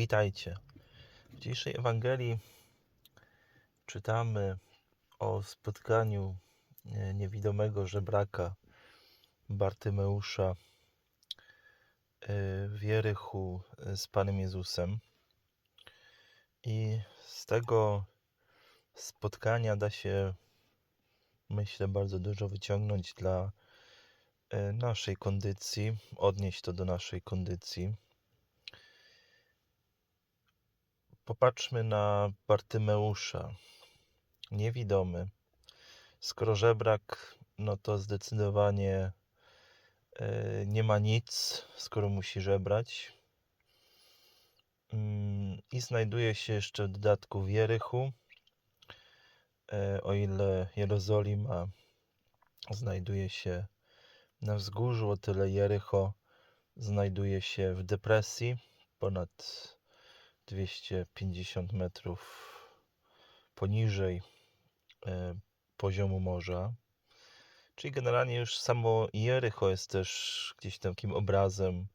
Witajcie. W dzisiejszej Ewangelii czytamy o spotkaniu e, niewidomego żebraka Bartymeusza e, w Jerychu e, z Panem Jezusem. I z tego spotkania da się, myślę, bardzo dużo wyciągnąć dla naszej kondycji, odnieść to do naszej kondycji. Popatrzmy na Bartymeusza. Niewidomy. Skoro żebrak, no to zdecydowanie e, nie ma nic, skoro musi żebrać. Mm, I znajduje się jeszcze w dodatku w Jerychu. E, O ile Jerozolima znajduje się na wzgórzu, o tyle Jericho znajduje się w depresji ponad 250 metrów poniżej e, poziomu morza. Czyli generalnie już samo Jericho jest też gdzieś takim obrazem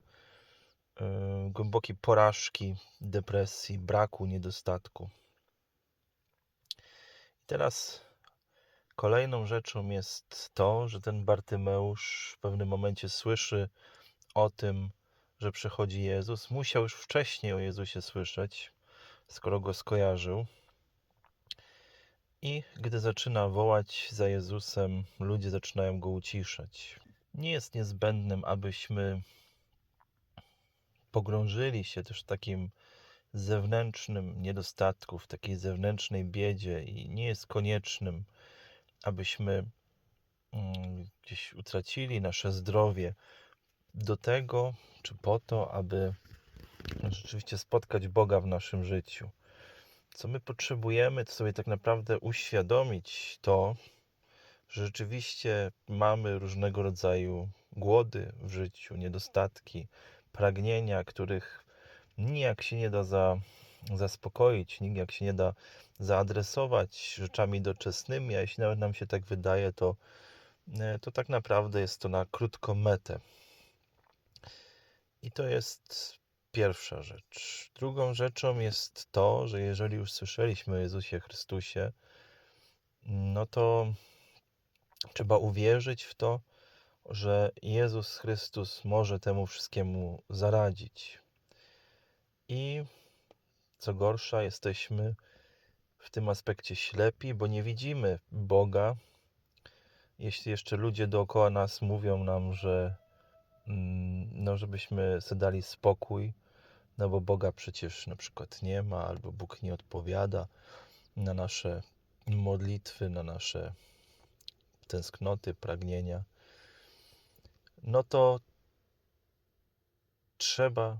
e, głębokiej porażki, depresji, braku, niedostatku. I teraz kolejną rzeczą jest to, że ten Bartymeusz w pewnym momencie słyszy o tym, że przychodzi Jezus. Musiał już wcześniej o Jezusie słyszeć, skoro go skojarzył. I gdy zaczyna wołać za Jezusem, ludzie zaczynają go uciszać. Nie jest niezbędnym, abyśmy pogrążyli się też w takim zewnętrznym niedostatku, w takiej zewnętrznej biedzie i nie jest koniecznym, abyśmy mm, gdzieś utracili nasze zdrowie do tego, czy po to, aby rzeczywiście spotkać Boga w naszym życiu. Co my potrzebujemy, to sobie tak naprawdę uświadomić to, że rzeczywiście mamy różnego rodzaju głody w życiu, niedostatki, pragnienia, których nijak się nie da za, zaspokoić, nijak się nie da zaadresować rzeczami doczesnymi, a jeśli nawet nam się tak wydaje, to, e, to tak naprawdę jest to na krótką metę. I to jest pierwsza rzecz. Drugą rzeczą jest to, że jeżeli już słyszeliśmy o Jezusie Chrystusie, no to trzeba uwierzyć w to, że Jezus Chrystus może temu wszystkiemu zaradzić. I co gorsza, jesteśmy w tym aspekcie ślepi, bo nie widzimy Boga. Jeśli jeszcze ludzie dookoła nas mówią nam, że no, żebyśmy sobie dali spokój, no bo Boga przecież na przykład nie ma, albo Bóg nie odpowiada na nasze modlitwy, na nasze tęsknoty, pragnienia, no to trzeba,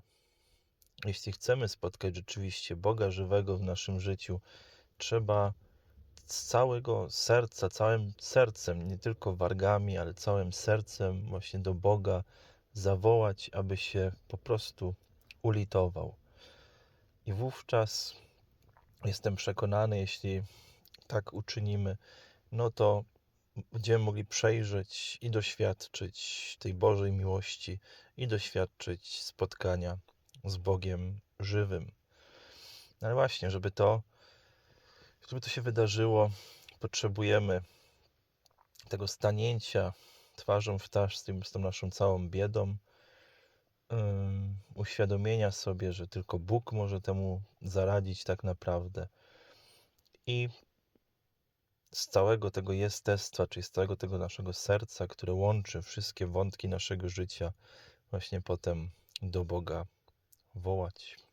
jeśli chcemy spotkać rzeczywiście Boga żywego w naszym życiu, trzeba z całego serca, całym sercem, nie tylko wargami, ale całym sercem właśnie do Boga zawołać, aby się po prostu ulitował. I wówczas jestem przekonany, jeśli tak uczynimy, no to będziemy mogli przejrzeć i doświadczyć tej Bożej miłości i doświadczyć spotkania z Bogiem żywym. No ale właśnie, żeby to, żeby to się wydarzyło, potrzebujemy tego stanięcia twarzą w twarz z, tym, z tą naszą całą biedą, uświadomienia sobie, że tylko Bóg może temu zaradzić tak naprawdę. I z całego tego jestestwa, czyli z całego tego naszego serca, które łączy wszystkie wątki naszego życia, właśnie potem do Boga wołać.